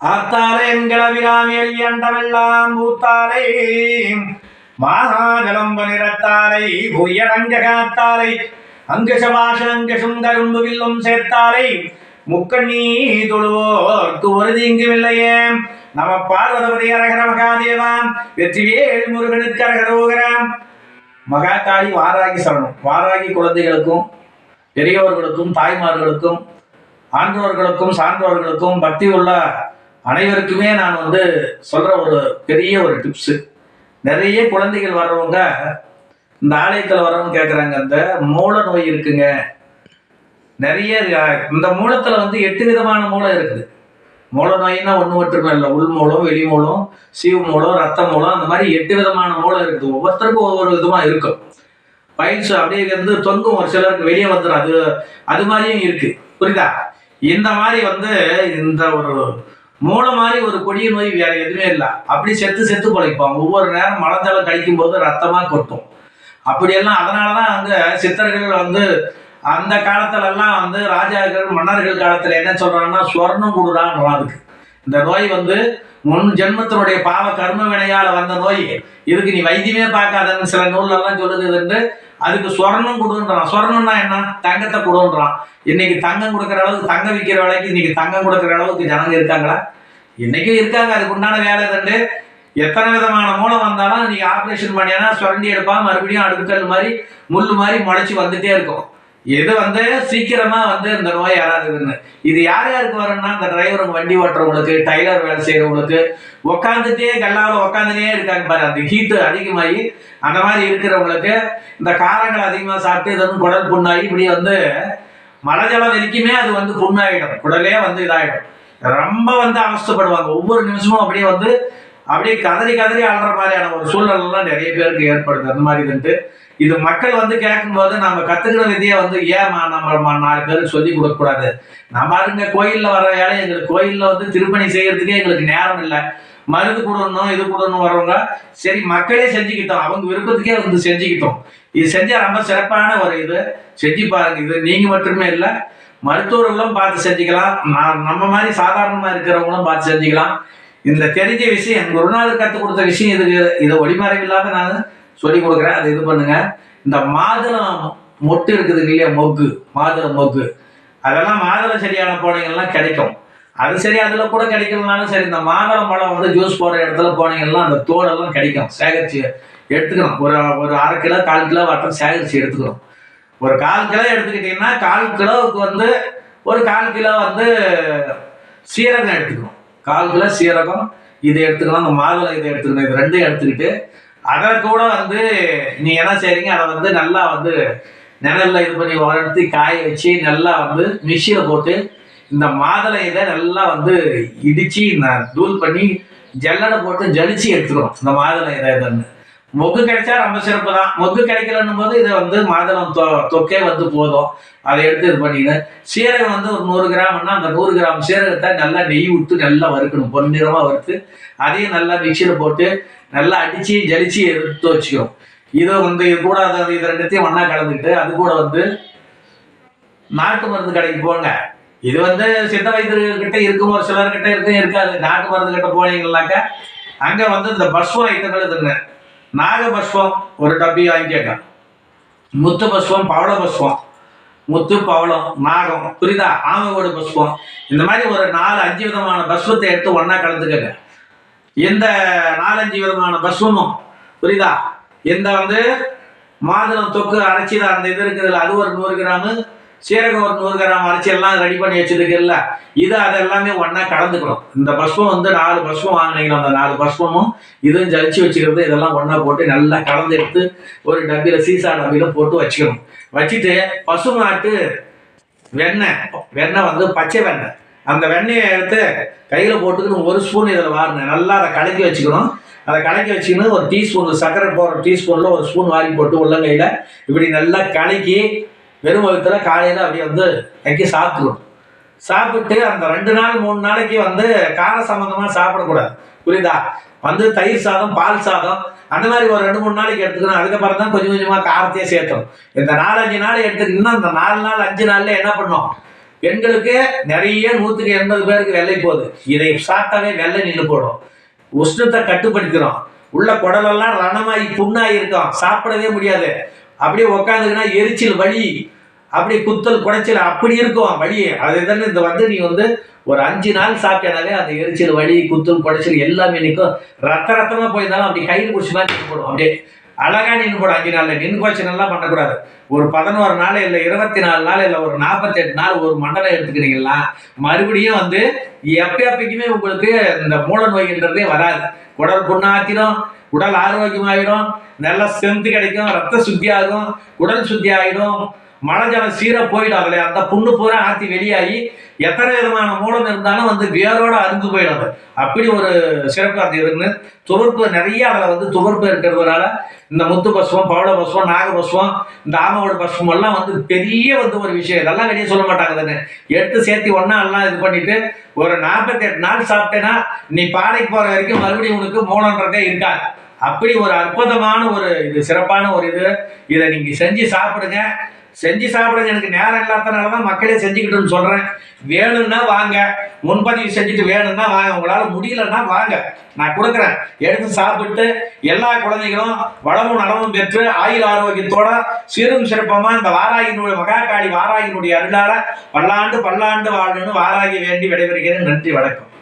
ஆத்தாலே என்களவிராமியல் எண்டமெல்லாம் ஊத்தாலை மாகாஜலம்ப நிறத்தாலை உயரங்க காத்தாலை அங்கசபாஷ அங்கசும் கரும்பு வில்லும் சேர்த்தாலை. முக்கண்ணீ தொழுவோர்க்கு ஒரு தீங்குமில்லையே நம பார்வதபதி அரகர மகாதேவாம் வெற்றிவேல் முருகனுக்கு அரகரோகராம் மகாகாளி வாராகி சரணம். வாராகி குழந்தைகளுக்கும் பெரியவர்களுக்கும் தாய்மார்களுக்கும் ஆன்றோர்களுக்கும் சான்றோர்களுக்கும் பக்தி உள்ள அனைவருக்குமே நான் வந்து சொல்ற ஒரு பெரிய ஒரு டிப்ஸு நிறைய குழந்தைகள் வர்றவங்க இந்த ஆலயத்தில் வரவங்க கேட்குறாங்க இந்த மூல நோய் இருக்குங்க. நிறைய இந்த மூலத்தில் வந்து எட்டு விதமான மூலம் இருக்குது. மூல நோயின்னா ஒன்று மட்டுமே இல்லை உள் மூலம் வெளி மூலம் சீவு மூலம் ரத்த மூலம் அந்த மாதிரி எட்டு விதமான மூலம் இருக்குது. ஒவ்வொருத்தருக்கும் ஒவ்வொரு விதமாக இருக்கும். பயிற்சி அப்படியே வந்து தொங்கும் ஒரு சிலருக்கு வெளியே வந்துடும் அது அது மாதிரியும் இருக்குது புரியுதா? இந்த மாதிரி வந்து இந்த ஒரு மூளை மாதிரி ஒரு கொடிய நோய் வேற எதுவுமே இல்லை. அப்படி செத்து செத்து பழைப்பான். ஒவ்வொரு நேரம் மலத்தளம் கழிக்கும் போது ரத்தமா கொட்டும். அப்படியெல்லாம் அதனாலதான் அங்க சித்தர்கள் வந்து அந்த காலத்துல எல்லாம் வந்து ராஜாக்கள் மன்னர்கள் காலத்துல என்ன சொல்றாங்கன்னா சொர்ணம் கொடுறான்றான் அதுக்கு. இந்த நோய் வந்து முன் ஜென்மத்தினுடைய பாவ கர்ம வினையால வந்த நோய். இதுக்கு நீ வைத்தியமே பார்க்காதன்னு சில நூல்லெல்லாம் சொல்லுதுன்னு அதுக்கு சொர்ணம் கொடுன்றான் சொர்ணம்னா என்ன? தங்கத்தை கொடுன்றான் இன்னைக்கு தங்கம் கொடுக்குற அளவுக்கு தங்கம் விற்கிற வேலைக்கு இன்னைக்கு தங்கம் கொடுக்குற அளவுக்கு ஜனங்க இருக்காங்களா? இன்னைக்கும் இருக்காங்க. அதுக்கு உண்டான வேலை தண்டு எத்தனை விதமான மூலம் வந்தாலும் நீங்க ஆப்ரேஷன் பண்ணினா சுரண்டி எடுப்பா மறுபடியும் அடுக்கல் மாதிரி முள் மாதிரி முளைச்சி வந்துட்டே இருக்கும். இது வந்து சீக்கிரமா வந்து இந்த நோய் யாராதுன்னு இது யார் யாருக்கு வரும்னா இந்த டிரைவர் வண்டி ஓட்டுறவங்களுக்கு டைலர் வேலை செய்யறவங்களுக்கு உட்காந்துட்டே கல்லாவில் உட்காந்துட்டே இருக்காங்க பாரு. அந்த ஹீட்டு அதிகமாகி அந்த மாதிரி இருக்கிறவங்களுக்கு இந்த காரங்கள் அதிகமாக சாப்பிட்டு இதன் குடல் புண்ணாகி இப்படி வந்து மழை ஜலம் வரைக்குமே அது வந்து புண்ணாயிடும். குடலே வந்து இதாகிடும் ரொம்ப வந்து அவஸ்தப்படுவாங்க. ஒவ்வொரு நிமிஷமும் அப்படியே வந்து அப்படியே கதறி கதறி ஆடுற மாதிரியான ஒரு சூழ்நிலைலாம் நிறைய பேருக்கு ஏற்படுது. அந்த மாதிரி வந்துட்டு இது மக்கள் வந்து கேட்கும்போது நம்ம கத்துக்கிற விதியை வந்து ஏமா நம்ம நாலு பேருக்கு சொல்லி கொடுக்கக்கூடாது? நம்ம பாருங்க கோயில்ல வர வேலை எங்களுக்கு கோயில்ல வந்து திருப்பணி செய்யறதுக்கே எங்களுக்கு நேரம் இல்லை. மருந்து கொடுக்கணும் இது கொடுக்கணும் வரவங்க சரி மக்களே செஞ்சுக்கிட்டோம். அவங்க விருப்பத்துக்கே வந்து செஞ்சுக்கிட்டோம். இது செஞ்சா ரொம்ப சிறப்பான ஒரு இது. செஞ்சு பாருங்க இது நீங்க மட்டுமே இல்லை. மருத்துவர்களும் பார்த்து செஞ்சுக்கலாம். நான் நம்ம மாதிரி சாதாரணமா இருக்கிறவங்களும் பார்த்து செஞ்சுக்கலாம். இந்த தெரிஞ்ச விஷயம் குருநாதர் கற்றுக் கொடுத்த விஷயம் இதுக்கு இதை ஒளிமறைவில்லாத நான் சொல்லி கொடுக்குறேன். அது இது பண்ணுங்க. இந்த மாதுளம் மொட்டு இருக்குது இல்லையா? மொக்கு. மாதுளம் மொக்கு. அதெல்லாம் மாதுளம் சரியான போனீங்கலாம் கிடைக்கும். அது சரி அதில் கூட கிடைக்கலனாலும் சரி இந்த மாதுளம் பழம் வந்து ஜூஸ் போடுற இடத்துல போனீங்கன்னா அந்த தோலெல்லாம் கிடைக்கும். சேகரித்து எடுத்துக்கணும். ஒரு ஒரு அரை கிலோ கால் கிலோ வட்டம் சேகரித்து எடுத்துக்கணும். ஒரு கால் கிலோ எடுத்துக்கிட்டிங்கன்னா கால் கிலோவுக்கு வந்து ஒரு கால் கிலோ வந்து சீரகம் எடுத்துக்கணும். கால் கிலோ சீரகம் இதை எடுத்துக்கணும் அந்த மாதுளை இதை எடுத்துக்கணும். இது ரெண்டும் எடுத்துக்கிட்டு அதை கூட வந்து நீ என்ன செய்றீங்க? அதை வந்து நல்லா வந்து நிழல்ல இது பண்ணி வளர்த்து காய வச்சு நல்லா வந்து மிஷினில் போட்டு இந்த மாதுளை இதை நல்லா வந்து இடிச்சு தூள் பண்ணி ஜல்லடை போட்டு ஜலிச்சு எடுத்துக்கணும். இந்த மாதுளை இதை இதுன்னு. மொக்கு கிடைச்சா ரொம்ப சிறப்பு தான். மொக்கு கிடைக்கலன்னும் போது இதை வந்து மாதுளம் தொ தொக்கே வந்து போதும். அதை எடுத்து இது பண்ணிடு. சீரகம் வந்து ஒரு நூறு கிராம்னா அந்த நூறு கிராம் சீரகத்தை நல்லா நெய் விட்டு நல்லா வறுக்கணும். பொன்னிறமாக வறுத்து அதையும் நல்லா மிக்சியில் போட்டு நல்லா அடித்து ஜலிச்சு எடுத்து வச்சுக்கிறோம் இதோ வந்து இது கூட அதை இது ரெண்டுத்தையும் ஒன்றா கலந்துக்கிட்டு அது கூட வந்து நாட்டு மருந்து கடைக்கு போங்க. இது வந்து சித்த வைத்தியர்கிட்ட இருக்கும் ஒரு சிலர்கிட்ட இருக்கும் இருக்காது. நாட்டு மருந்து கிட்ட போனீங்கன்னாக்கா அங்கே வந்து இந்த பஸ்வம் ஐட்டங்கள் இதுங்க நாக பஸ்வம் ஒரு டப்பி வாங்கிக்கங்க முத்து பஸ்வம் பவள பஸ்வம். முத்து பவளம் நாகம் புரியுதா? ஆமையோட பஸ்வம். இந்த மாதிரி ஒரு நாலு அஞ்சு விதமான பஸ்வத்தை எடுத்து ஒன்றா கலந்துக்கங்க. எந்த நாலஞ்சு விதமான பஸ்வமும் புரியுதா? எந்த வந்து மாதுளம் தொக்கு அரைச்சி அந்த இது இருக்குதுல்ல அது ஒரு நூறு கிராமு சீரகம் ஒரு நூறு கிராம் அரைச்சி எல்லாம் ரெடி பண்ணி வச்சிருக்குல்ல இது அது எல்லாமே கலந்துக்கணும். இந்த பஸ்வம் வந்து நாலு பஸ்வம் வாங்கினீங்கன்னா அந்த நாலு பஸ்வமும் இதுவும் ஜலிச்சு வச்சுக்கிறது இதெல்லாம் ஒன்றா போட்டு நல்லா கலந்து எடுத்து ஒரு டப்பியில் சீசா டப்பியில் போட்டு வச்சுக்கணும். வச்சுட்டு பசுமாட்டு வெண்ணெய் வெண்ணெய் வந்து பச்சை வெண்ணெய். அந்த வெண்ணெயை எடுத்து கையில் போட்டுக்கணும் ஒரு ஸ்பூன் இதில் வாரணும் நல்லா அதை கலக்கி வச்சுக்கணும். அதை கலக்கி வச்சுக்கணும் ஒரு டீஸ்பூன் சர்க்கரை போடுற டீஸ்பூனில் ஒரு ஸ்பூன் வாரி போட்டு உள்ளங்கையில் இப்படி நல்லா கலக்கி வெறும் வகுத்துல காலையில் அப்படியே வந்து வைக்க சாப்பிட்ருவோம் சாப்பிட்டு அந்த ரெண்டு நாள் மூணு நாளைக்கு வந்து கார சம்மந்தமாக சாப்பிடக்கூடாது. புரியுதா? வந்து தயிர் சாதம் பால் சாதம் அந்த மாதிரி ஒரு ரெண்டு மூணு நாளைக்கு எடுத்துக்கணும். அதுக்கப்புறம் தான் கொஞ்சம் கொஞ்சமாக காரத்தையே சேர்த்தோம் இந்த நாலஞ்சு நாள் எடுத்துக்கிட்டோம்னா இந்த நாலு நாள் அஞ்சு நாளில் என்ன பண்ணோம்? பெண்களுக்கு நிறைய நூற்றுக்கு எண்பது பேருக்கு வெள்ளை போகுது. இதை சாப்பிட்டாவே வெள்ளை நின்று போடும். உஷ்ணத்தை கட்டுப்படுத்திடும் உள்ள குடலெல்லாம் ரணமாயி புண்ணாகி இருக்கும். சாப்பிடவே முடியாது. அப்படியே உக்காந்துக்கினா எரிச்சல் வலி அப்படி குத்தல் குடைச்சல் அப்படி இருக்கும் வழி அது தானே இந்த வந்து நீ வந்து ஒரு அஞ்சு நாள் சாப்பிட்டனாலே அந்த எரிச்சல் வலி குத்தல் குடைச்சல் எல்லாமே நிற்கும். ரத்த ரத்தமாக போயிருந்தாலும் அப்படி கையில் பிடிச்சி மாதிரி போடும். அப்படியே அழகா நின்று போடும் அஞ்சு நாளில் நின்று கோச்சனெல்லாம் பண்ணக்கூடாது. ஒரு பதினோரு நாள் இல்லை இருபத்தி நாலு நாள் இல்லை ஒரு நாற்பத்தெட்டு நாள் ஒரு மண்டலம் எடுத்துக்கிறீங்களா மறுபடியும் வந்து எப்ப எப்பயுமே உங்களுக்கு இந்த மூல நோய்ன்றதே வராது. குடல் புண்ணாத்திடும் உடல் ஆரோக்கியமாயிடும் நல்ல ஸ்ட்ரென்த் கிடைக்கும் ரத்த சுத்தி ஆகும் உடல் சுத்தி ஆகிடும் மழை ஜலம் சீரா போயிடும் அதுல அந்த புண்ணு பூரா ஆத்தி வெளியாகி எத்தனை விதமான மூலம் இருந்தாலும் வந்து வேரோட அருந்து போயிடும் அது. அப்படி ஒரு சிறப்பு அந்த இருந்து துவர்ப்பு நிறைய அதில் வந்து துவர்ப்பு இருக்கிறதுனால இந்த முத்து பசுவம் பவள பசுவம் நாக பசுவம் இந்த ஆமோட பசுவம் எல்லாம் வந்து பெரிய வந்து ஒரு விஷயம். இதெல்லாம் வெளியே சொல்ல மாட்டாங்க தானே. எடுத்து சேர்த்து ஒன்றா எல்லாம் இது பண்ணிட்டு ஒரு நாற்பத்தெட்டு நாள் சாப்பிட்டேன்னா நீ பாடைக்கு போகிற வரைக்கும் மறுபடியும் உனக்கு மூலன்றதே இருக்காது. அப்படி ஒரு அற்புதமான ஒரு இது சிறப்பான ஒரு இது. இதை நீங்கள் செஞ்சு சாப்பிடுங்க. செஞ்சு சாப்பிடுங்க எனக்கு நேரம் இல்லாதனால தான் மக்களே செஞ்சுக்கிட்டுன்னு சொல்கிறேன் வேணும்னா வாங்க. முன்பதிவு செஞ்சுட்டு வேணும்னா வாங்க. உங்களால் முடியலன்னா வாங்க. நான் கொடுக்குறேன். எடுத்து சாப்பிட்டு எல்லா குழந்தைகளும் வளமும் நலமும் பெற்று ஆயுள் ஆரோக்கியத்தோட சீரும் சிறப்பமாக இந்த வாராகினுடைய மகாகாளி வாராகினுடைய அருளால பல்லாண்டு பல்லாண்டு வாழணும்னு வாராகி வேண்டி விடைபெறுகிறேன். நன்றி வணக்கம்.